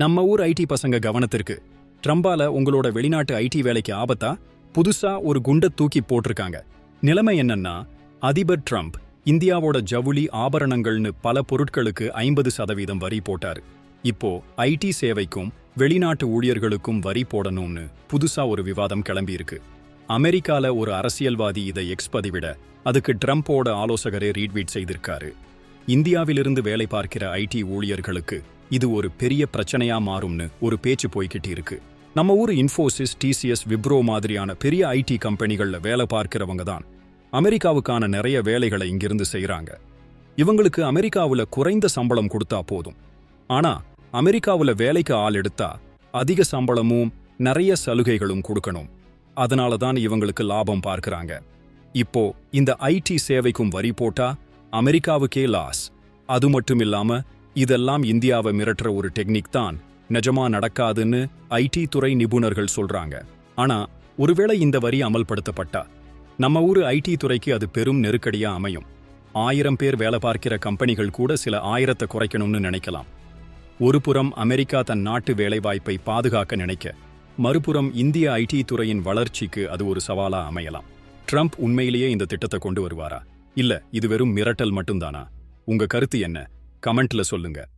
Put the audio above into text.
நம்ம ஊர் ஐடி பசங்க கவனத்திற்கு. ட்ரம்பால உங்களோட வெளிநாட்டு ஐடி வேலைக்கு ஆபத்தா? புதுசா ஒரு குண்டை தூக்கி போட்டிருக்காங்க. நிலைமை என்னன்னா அதிபர் ட்ரம்ப் இந்தியாவோட ஜவுளி ஆபரணங்கள்னு பல பொருட்களுக்கு ஐம்பது சதவீதம் வரி போட்டாரு. இப்போ ஐடி சேவைக்கும் வெளிநாட்டு ஊழியர்களுக்கும் வரி போடணும்னு புதுசா ஒரு விவாதம் கிளம்பியிருக்கு. அமெரிக்கால ஒரு அரசியல்வாதி இதை எக்ஸ் பதிவிட அதுக்கு ட்ரம்போட ஆலோசகரே ரீட்வீட் செய்திருக்காரு. இந்தியாவிலிருந்து வேலை பார்க்கிற ஐடி ஊழியர்களுக்கு இது ஒரு பெரிய பிரச்சனையா மாறும்னு ஒரு பேச்சு போய்கிட்டு இருக்கு. நம்ம ஊர் இன்ஃபோசிஸ் டிசிஎஸ் விப்ரோ மாதிரியான பெரிய ஐடி கம்பெனிகள்ல வேலை பார்க்கிறவங்க தான். அமெரிக்காவுக்கான நிறைய வேலைகளை இங்கிருந்து செய்றாங்க. இவங்களுக்கு அமெரிக்காவில் குறைந்த சம்பளம் கொடுத்தா போதும். ஆனா அமெரிக்காவுல வேலைக்கு ஆள் எடுத்தா அதிக சம்பளமும் நிறைய சலுகைகளும் கொடுக்கணும். அதனால தான் இவங்களுக்கு லாபம் பார்க்கறாங்க. இப்போ இந்த ஐடி சேவைக்கும் வரி போட்டா அமெரிக்காவுக்கே லாஸ் அது மட்டும் இல்லாம இதெல்லாம் இந்தியாவை மிரட்டுற ஒரு டெக்னிக் தான். நிஜமா நடக்காதுன்னு ஐடி துறை நிபுணர்கள் சொல்றாங்க. ஆனா ஒருவேளை இந்த வரி அமல்படுத்தப்பட்டா? நம்ம ஊரு ஐடி துறைக்கு அது பெரும் நெருக்கடியா அமையும். ஆயிரம் பேர் வேலை பார்க்கிற கம்பெனிகள் கூட சில ஆயிரத்தை குறைக்கணும்னு நினைக்கலாம். ஒரு புறம் அமெரிக்கா தன் நாட்டு வேலைவாய்ப்பை பாதுகாக்க நினைக்க மறுபுறம் இந்திய ஐடி துறையின் வளர்ச்சிக்கு அது ஒரு சவாலா அமையலாம். ட்ரம்ப் உண்மையிலேயே இந்த திட்டத்தை கொண்டு வருவாரா? இல்ல இது வெறும் மிரட்டல் மட்டும்தானா? உங்க கருத்து என்ன? கமெண்ட்ல சொல்லுங்க.